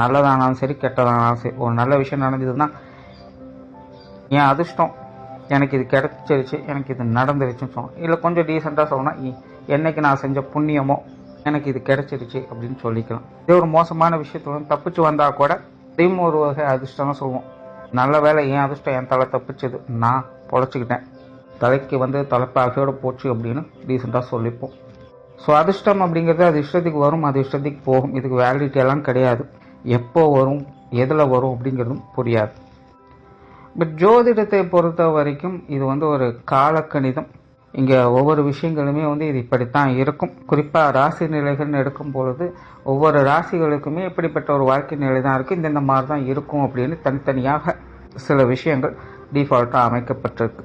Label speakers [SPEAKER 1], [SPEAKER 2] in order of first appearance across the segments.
[SPEAKER 1] நல்லதானாலும் சரி கெட்டதானாலும் சரி ஒரு நல்ல விஷயம் நடந்ததுன்னா என் அதிர்ஷ்டம் எனக்கு இது கிடச்சிருச்சு எனக்கு இது நடந்துருச்சுன்னு சொல்லணும் இல்லை கொஞ்சம் டீசெண்டாக சொல்லணும் என்னைக்கு நான் செஞ்ச புண்ணியமோ எனக்கு இது கிடச்சிருச்சு அப்படின்னு சொல்லிக்கலாம். இதே ஒரு மோசமான விஷயத்துல தப்பிச்சு வந்தால் கூட அதையும் ஒரு வகை அதிர்ஷ்டம் தான் சொல்லுவோம். நல்ல வேலை என் அதிர்ஷ்டம் என் தலை தப்பிச்சது நான் பொழைச்சிக்கிட்டேன். தலைக்கு வந்து தலைப்பாகையோடு போச்சு அப்படின்னு டீசெண்டாக சொல்லிப்போம். ஸோ அதிர்ஷ்டம் அப்படிங்கிறது அது இஷ்டத்துக்கு வரும் அது இஷ்டத்துக்கு போகும். இதுக்கு வேலிடிட்டி எல்லாம் கிடையாது. எப்போ வரும் எதில் வரும் அப்படிங்கிறதும் புரியாது. பட் ஜோதிடத்தை பொறுத்த வரைக்கும் இது வந்து ஒரு காலக்கணிதம். இங்கே ஒவ்வொரு விஷயங்களுமே வந்து இது இப்படித்தான் இருக்கும். குறிப்பாக ராசி நிலைகள்னு எடுக்கும் பொழுது ஒவ்வொரு ராசிகளுக்குமே இப்படிப்பட்ட ஒரு வாழ்க்கை நிலை தான் இருக்குது இந்தந்த மாதிரி தான் இருக்கும் அப்படின்னு தனித்தனியாக சில விஷயங்கள் டிஃபால்ட்டாக அமைக்கப்பட்டிருக்கு.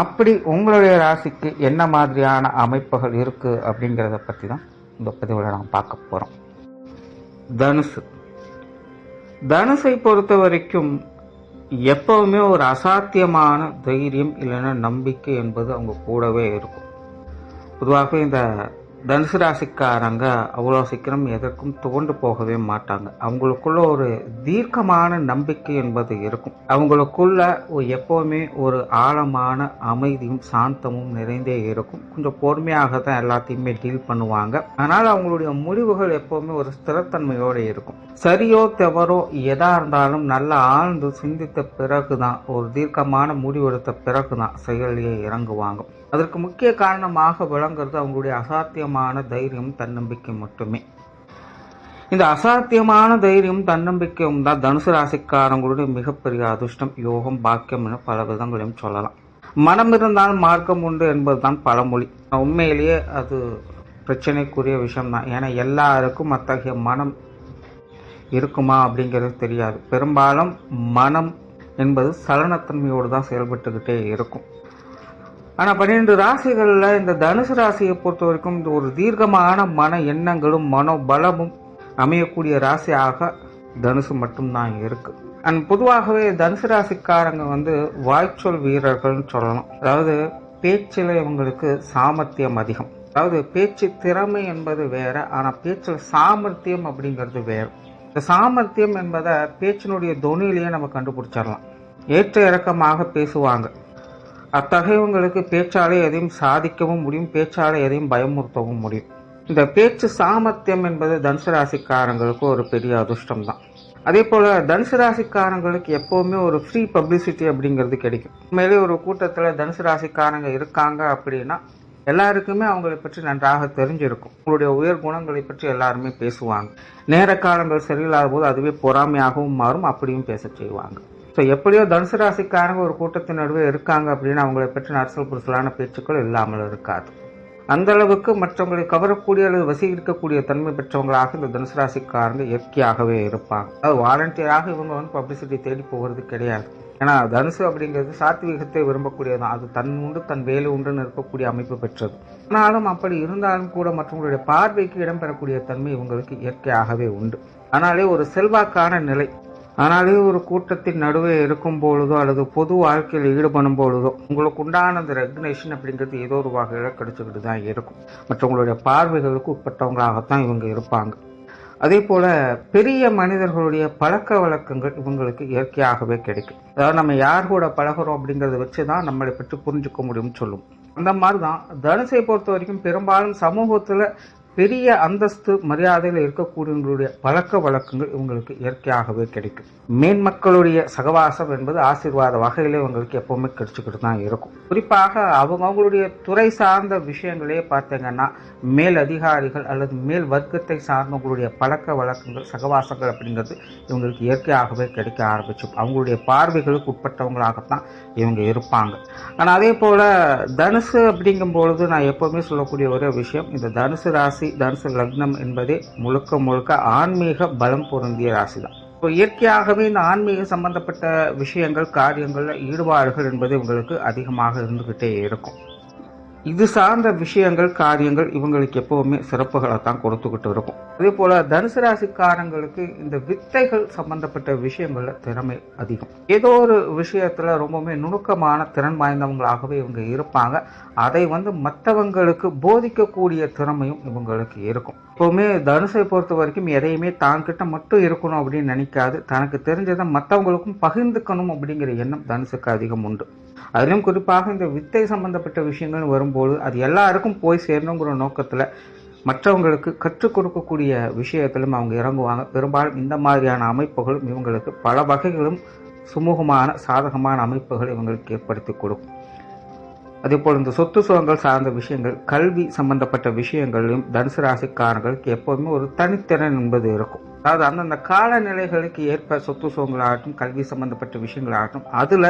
[SPEAKER 1] அப்படி உங்களுடைய ராசிக்கு என்ன மாதிரியான அமைப்புகள் இருக்குது அப்படிங்கிறத பற்றி தான் இந்த பதிவில் நாம் பார்க்க போகிறோம் தனுசு. தனுசை பொறுத்த வரைக்கும் எப்பவுமே ஒரு அசாத்தியமான தைரியம் இல்லைன்னா நம்பிக்கை என்பது அவங்க கூடவே இருக்கும். பொதுவாகவே இந்த தனுசு ராசிக்காரங்க அவ்வளோ சீக்கிரம் எதற்கும் துவண்டு போகவே மாட்டாங்க. அவங்களுக்குள்ள ஒரு தீர்க்கமான நம்பிக்கை என்பது இருக்கும். அவங்களுக்குள்ள எப்போவுமே ஒரு ஆழமான அமைதியும் சாந்தமும் நிறைந்தே இருக்கும். கொஞ்சம் பொறுமையாக தான் எல்லாத்தையுமே டீல் பண்ணுவாங்க. ஆனால் அவங்களுடைய முடிவுகள் எப்போவுமே ஒரு ஸ்திரத்தன்மையோடு இருக்கும். சரியோ தவறோ எதா இருந்தாலும் நல்லா ஆழ்ந்து சிந்தித்த பிறகுதான் ஒரு தீர்க்கமான முடிவெடுத்த பிறகுதான் செயலிலே இறங்குவாங்க. அதற்கு முக்கிய காரணமாக விளங்குறது அவங்களுடைய அசாத்தியமான தைரியம் தன்னம்பிக்கை மட்டுமே. இந்த அசாத்தியமான தைரியம் தன்னம்பிக்கையும் தான் தனுசு ராசிக்காரங்களுடைய மிகப்பெரிய அதிர்ஷ்டம் யோகம் பாக்கியம் என பல விதங்களையும் சொல்லலாம். மனம் இருந்தால் மார்க்கம் உண்டு என்பதுதான் பழமொழி. உண்மையிலேயே அது பிரச்சனைக்குரிய விஷயம்தான். ஏன்னா எல்லாருக்கும் அத்தகைய மனம் இருக்குமா அப்படிங்கிறது தெரியாது. பெரும்பாலும் மனம் என்பது சலனத்தன்மையோடு தான் செயல்பட்டுக்கிட்டே இருக்கும். ஆனால் பன்னிரெண்டு ராசிகளில் இந்த தனுசு ராசியை பொறுத்த வரைக்கும் இந்த ஒரு தீர்க்கமான மன எண்ணங்களும் மனோபலமும் அமையக்கூடிய ராசியாக தனுசு மட்டும்தான் இருக்குது அண்ட் பொதுவாகவே தனுசு ராசிக்காரங்க வந்து வாய்ச்சொல் வீரர்கள்னு சொல்லலாம். அதாவது பேச்சில் இவங்களுக்கு சாமர்த்தியம் அதிகம். அதாவது பேச்சு திறமை என்பது வேற ஆனால் பேச்சில் சாமர்த்தியம் அப்படிங்கிறது வேறு. இந்த சாமர்த்தியம் என்பதை பேச்சினுடைய தொனியிலேயே நம்ம கண்டுபிடிச்சிடலாம். ஏற்ற இறக்கமாக பேசுவாங்க. அத்தகையவங்களுக்கு பேச்சாலே எதையும் சாதிக்கவும் முடியும் பேச்சாலே எதையும் பயமுறுத்தவும் முடியும். இந்த பேச்சு சாமர்த்தியம் என்பது தனுசு ராசிக்காரங்களுக்கு ஒரு பெரிய அதிர்ஷ்டம் தான் அதே போல் தனுசு ராசிக்காரங்களுக்கு எப்போவுமே ஒரு ஃப்ரீ பப்ளிசிட்டி அப்படிங்கிறது கிடைக்கும். உண்மையிலே ஒரு கூட்டத்தில் தனுசு ராசிக்காரங்க இருக்காங்க அப்படின்னா எல்லாருக்குமே அவங்களை பற்றி நன்றாக தெரிஞ்சிருக்கும். உங்களுடைய உயர் குணங்களை பற்றி எல்லாருமே பேசுவாங்க. நேர காலங்கள் சரியில்லாத போது அதுவே பொறாமையாகவும் மாறும் அப்படியும் பேச செய்வாங்க. ஸோ எப்படியோ தனுசு ராசிக்காரங்க ஒரு கூட்டத்தின் நடுவே இருக்காங்க அப்படின்னு அவங்கள பற்றி அரசல் புரிசலான பேச்சுக்கள் இல்லாமல் இருக்காது. அந்த அளவுக்கு மற்றவங்களை கவரக்கூடிய அல்லது வசீகரிக்கக்கூடிய தன்மை பெற்றவங்களாக இந்த தனுசு ராசிக்காரங்க இயற்கையாகவே இருப்பாங்க. அது வாலண்டியராக இவங்க வந்து பப்ளிசிட்டி தேடி போகிறது கிடையாது. ஏன்னா தனுசு அப்படிங்கிறது சாத்வீகத்தை விரும்பக்கூடியதான் அது தன் உண்டு தன் வேலை உண்டுன்னு இருக்கக்கூடிய அமைப்பு பெற்றது. ஆனாலும் அப்படி இருந்தாலும் கூட மற்றவங்களுடைய பார்வைக்கு இடம்பெறக்கூடிய தன்மை இவங்களுக்கு இயற்கையாகவே உண்டு. ஆனாலே ஒரு செல்வாக்கான நிலை ஆனாலே ஒரு கூட்டத்தின் நடுவே இருக்கும் பொழுதோ அல்லது பொது வாழ்க்கையில் ஈடுபடும் பொழுதோ உங்களுக்கு உண்டான அந்த ரெகக்னேஷன் அப்படிங்கிறது ஏதோ ஒரு வகையில் கிடைச்சிக்கிட்டு தான் இருக்கும். மற்றவங்களுடைய பார்வைகளுக்கு உட்பட்டவங்களாகத்தான் இவங்க இருப்பாங்க. அதே போல் பெரிய மனிதர்களுடைய பழக்க வழக்கங்கள் இவங்களுக்கு இயற்கையாகவே கிடைக்கும். அதாவது நம்ம யார் கூட பழகுறோம் அப்படிங்கிறத வச்சு தான் நம்மளை பற்றி புரிஞ்சுக்க முடியும்னு சொல்லும். அந்த மாதிரி தான் தனுசை பொறுத்த வரைக்கும் பெரும்பாலும் சமூகத்தில் பெரிய அந்தஸ்து மரியாதையில் இருக்கக்கூடியவங்களுடைய பழக்க வழக்கங்கள் இவங்களுக்கு இயற்கையாகவே கிடைக்கும். மேன்மக்களுடைய சகவாசம் என்பது ஆசீர்வாத வகையிலே இவங்களுக்கு எப்பவுமே கிடைச்சிக்கிட்டு தான் இருக்கும். குறிப்பாக அவங்க அவங்களுடைய துறை சார்ந்த விஷயங்களே பார்த்தீங்கன்னா மேல் அதிகாரிகள் அல்லது மேல் வர்க்கத்தை சார்ந்தவங்களுடைய பழக்க வழக்கங்கள் சகவாசங்கள் அப்படிங்கிறது இவங்களுக்கு இயற்கையாகவே கிடைக்க ஆரம்பிச்சு அவங்களுடைய பார்வைகளுக்கு உட்பட்டவங்களாகத்தான் இவங்க இருப்பாங்க. ஆனால் அதே போல் தனுசு அப்படிங்கும் பொழுது நான் எப்போவுமே சொல்லக்கூடிய ஒரே விஷயம் இந்த தனுசு ராசி தனுசு லக்னம் என்பது முழுக்க முழுக்க ஆன்மீக பலம் பொருந்திய ராசி தான் இப்போ இயற்கையாகவே இந்த ஆன்மீக சம்பந்தப்பட்ட விஷயங்கள் காரியங்களில் ஈடுபாடுகள் என்பது உங்களுக்கு அதிகமாக இருந்துகிட்டே இருக்கும். இது சார்ந்த விஷயங்கள் காரியங்கள் இவங்களுக்கு எப்பவுமே சிறப்புகளை தான் கொடுத்துக்கிட்டு இருக்கும். அதே போல தனுசு ராசிக்காரங்களுக்கு இந்த வித்தைகள் சம்பந்தப்பட்ட விஷயங்கள்ல திறமை அதிகம். ஏதோ ஒரு விஷயத்துல ரொம்பவுமே நுணுக்கமான திறன் வாய்ந்தவங்களாகவே இவங்க இருப்பாங்க. அதை வந்து மற்றவங்களுக்கு போதிக்கக்கூடிய திறமையும் இவங்களுக்கு இருக்கும். எப்பவுமே தனுசை பொறுத்த வரைக்கும் எதையுமே தான்கிட்ட மட்டும் இருக்கணும் அப்படின்னு நினைக்காது. தனக்கு தெரிஞ்சதை மற்றவங்களுக்கும் பகிர்ந்துக்கணும் அப்படிங்கிற எண்ணம் தனுசுக்கு அதிகம் உண்டு. அதிலும் குறிப்பாக இந்த வித்தை சம்பந்தப்பட்ட விஷயங்கள் வரும்போது அது எல்லாருக்கும் போய் சேரணுங்கிற நோக்கத்தில் மற்றவங்களுக்கு கற்றுக் கொடுக்கக்கூடிய விஷயத்திலும் அவங்க இறங்குவாங்க. பெரும்பாலும் இந்த மாதிரியான அமைப்புகளும் இவங்களுக்கு பல வகைகளும் சுமூகமான சாதகமான அமைப்புகள் இவங்களுக்கு ஏற்படுத்தி கொடுக்கும். அதேபோல் இந்த சொத்து சுகங்கள் சார்ந்த விஷயங்கள் கல்வி சம்பந்தப்பட்ட விஷயங்களிலும் தனுசு ராசிக்காரர்களுக்கு எப்போதுமே ஒரு தனித்திறன் என்பது இருக்கும். அதாவது அந்தந்த காலநிலைகளுக்கு ஏற்ப சொத்து சுகங்களாகட்டும் கல்வி சம்பந்தப்பட்ட விஷயங்களாகட்டும் அதில்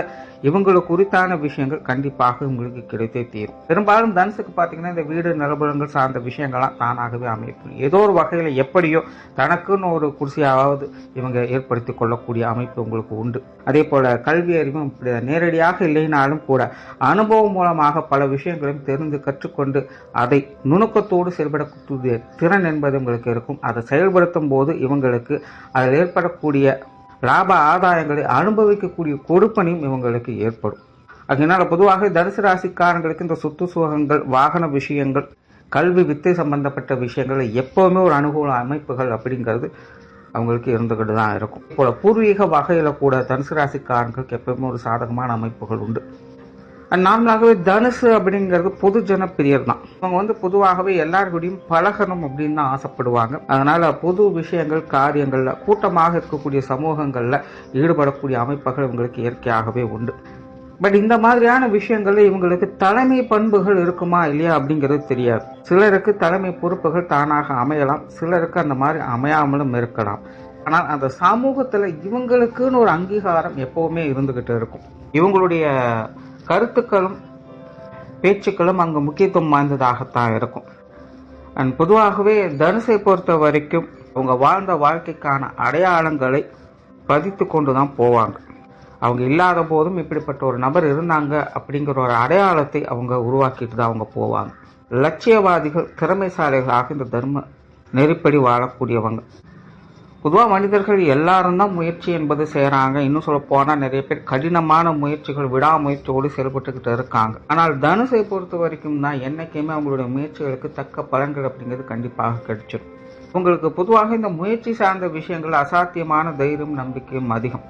[SPEAKER 1] இவங்களுக்கு குறித்தான விஷயங்கள் கண்டிப்பாக உங்களுக்கு கிடைத்தே தீரும். பெரும்பாலும் தனுசுக்கு பார்த்தீங்கன்னா இந்த வீடு நிலபுலங்கள் சார்ந்த விஷயங்கள்லாம் தானாகவே அமைப்பு. ஏதோ ஒரு வகையில் எப்படியோ தனக்குன்னு ஒரு குடிசையாவது இவங்க ஏற்படுத்தி கொள்ளக்கூடிய அமைப்பு உங்களுக்கு உண்டு. அதே போல் கல்வி அறிவும் இப்படி நேரடியாக இல்லைனாலும் கூட அனுபவம் மூலமாக பல விஷயங்களையும் தெரிந்து கற்றுக்கொண்டு அதை நுணுக்கத்தோடு செயல்படக்கூடிய திறன் என்பது உங்களுக்கு இருக்கும். அதை செயல்படுத்தும் போது இவங்க இவங்களுக்கு அதில் ஏற்படக்கூடிய லாப ஆதாயங்களை அனுபவிக்கக்கூடிய கொடுப்பனையும் இவங்களுக்கு ஏற்படும். அதனால் பொதுவாக தனுசு ராசிக்காரங்களுக்கு இந்த சொத்து சுகங்கள் வாகன விஷயங்கள் கல்வி வித்தை சம்பந்தப்பட்ட விஷயங்கள் எப்போவுமே ஒரு அனுகூல அமைப்புகள் அப்படிங்கிறது அவங்களுக்கு இருந்துக்கிட்டு தான் இருக்கும். இப்போ பூர்வீக வகையில் கூட தனுசு ராசிக்காரங்களுக்கு எப்பவுமே ஒரு சாதகமான அமைப்புகள் உண்டு. நார்மலாகவே தனுசு அப்படிங்கிறது பொது ஜனப்பிரியர் தான். அவங்க வந்து பொதுவாகவே எல்லாருக்கூடையும் பழகணும் அப்படின்னு தான் ஆசைப்படுவாங்க. அதனால பொது விஷயங்கள் காரியங்கள்ல கூட்டமாக இருக்கக்கூடிய சமூகங்கள்ல ஈடுபடக்கூடிய அமைப்புகள் இவங்களுக்கு இயற்கையாகவே உண்டு. பட் இந்த மாதிரியான விஷயங்கள்ல இவங்களுக்கு தலைமை பண்புகள் இருக்குமா இல்லையா அப்படிங்கிறது தெரியாது. சிலருக்கு தலைமை பொறுப்புகள் தானாக அமையலாம். சிலருக்கு அந்த மாதிரி அமையாமலும் இருக்கலாம். ஆனால் அந்த சமூகத்தில் இவங்களுக்குன்னு ஒரு அங்கீகாரம் எப்பவுமே இருந்துகிட்டு இருக்கும். இவங்களுடைய கருத்துக்களும் பேச்சுக்களும் அங்கு முக்கியத்துவம் வாய்ந்ததாகத்தான் இருக்கும். அண்ட் பொதுவாகவே தனுசை பொறுத்த வரைக்கும் அவங்க வாழ்ந்த வாழ்க்கைக்கான அடையாளங்களை பதித்து கொண்டு தான் போவாங்க. அவங்க இல்லாத போதும் இப்படிப்பட்ட ஒரு நபர் இருந்தாங்க அப்படிங்கிற ஒரு அடையாளத்தை அவங்க உருவாக்கிட்டு தான் அவங்க போவாங்க. லட்சியவாதிகள் திறமைசாலிகளாக இந்த தர்ம நெருப்படி வாழக்கூடியவங்க. பொதுவாக மனிதர்கள் எல்லாரும் தான் முயற்சி என்பது செய்கிறாங்க இன்னும் சொல்ல போனால் நிறைய பேர் கடினமான முயற்சிகள் விடாமுயற்சியோடு செயல்பட்டுக்கிட்டு இருக்காங்க. ஆனால் தனுசை பொறுத்த வரைக்கும் தான் என்னைக்குமே அவங்களுடைய முயற்சிகளுக்கு தக்க பலன்கள் அப்படிங்கிறது கண்டிப்பாக கிடைச்சிடும் உங்களுக்கு பொதுவாக இந்த முயற்சி சார்ந்த விஷயங்கள் அசாத்தியமான தைரியம் நம்பிக்கையும் அதிகம்.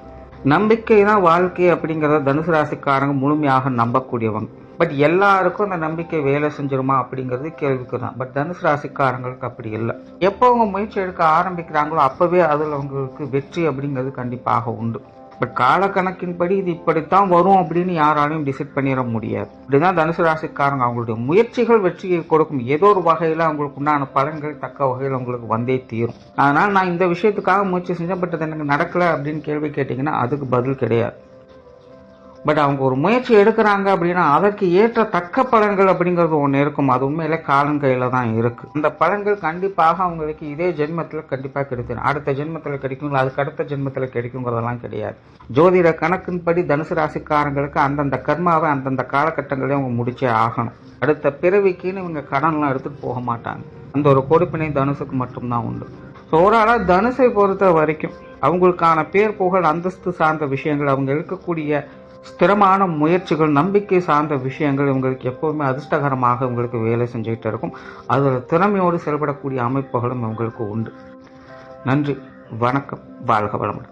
[SPEAKER 1] நம்பிக்கை தான் வாழ்க்கை அப்படிங்கிறத தனுசு ராசிக்காரங்க முழுமையாக நம்பக்கூடியவங்க. பட் எல்லாருக்கும் அந்த நம்பிக்கை வேலை செஞ்சிருமா அப்படிங்கிறது கேள்விக்கு தான் பட் தனுசு ராசிக்காரங்களுக்கு அப்படி இல்லை. எப்போ அவங்க முயற்சி எடுக்க ஆரம்பிக்கிறாங்களோ அப்போவே அதில் அவங்களுக்கு வெற்றி அப்படிங்கிறது கண்டிப்பாக உண்டு. பட் காலக்கணக்கின்படி இது இப்படித்தான் வரும் அப்படின்னு யாராலையும் டிசைட் பண்ணிட முடியாது. இப்படிதான் தனுசு ராசிக்காரங்க அவங்களுடைய முயற்சிகள் வெற்றியை கொடுக்கும். ஏதோ ஒரு வகையில் அவங்களுக்கு உண்டான பலன்கள் தக்க வகையில் அவங்களுக்கு வந்தே தீரும். அதனால் நான் இந்த விஷயத்துக்காக முயற்சி செஞ்சேன். பட் அது எனக்கு நடக்கல அப்படின்னு கேள்வி கேட்டிங்கன்னா அதுக்கு பதில் கிடையாது. பட் அவங்க ஒரு முயற்சி எடுக்கிறாங்க அப்படின்னா அதற்கு ஏற்ற தக்க பலன்கள் அப்படிங்கிறது ஒன்று இருக்கும். அது உண்மையில காலம் கையில் தான் இருக்கு. அந்த பலன்கள் கண்டிப்பாக அவங்களுக்கு இதே ஜென்மத்தில் கண்டிப்பாக கிடைக்கும். அடுத்த ஜென்மத்தில் கிடைக்கும் அதுக்கு அடுத்த ஜென்மத்தில் கிடைக்குங்கிறதெல்லாம் கிடையாது. ஜோதிட கணக்கின்படி தனுசு ராசிக்காரங்களுக்கு அந்தந்த கர்மாவை அந்தந்த காலகட்டங்களே அவங்க முடிச்சே ஆகணும். அடுத்த பிறவிக்குன்னு இவங்க கடன்லாம் எடுத்துட்டு போக மாட்டாங்க. அந்த ஒரு கொடுப்பினை தனுசுக்கு மட்டும்தான் உண்டு. ஸோ ஓரளவு தனுசை பொறுத்த வரைக்கும் அவங்களுக்கான பேர் புகழ் அந்தஸ்து சார்ந்த விஷயங்கள் அவங்க இருக்கக்கூடிய ஸ்திரமான முயற்சிகள் நம்பிக்கை சார்ந்த விஷயங்கள் இவங்களுக்கு எப்போவுமே அதிர்ஷ்டகரமாக இவங்களுக்கு வேலை செஞ்சுக்கிட்டு இருக்கும். அதில் திறமையோடு செயல்படக்கூடிய அமைப்புகளும் இவங்களுக்கு உண்டு. நன்றி. வணக்கம். வாழ்க வளமுடன்.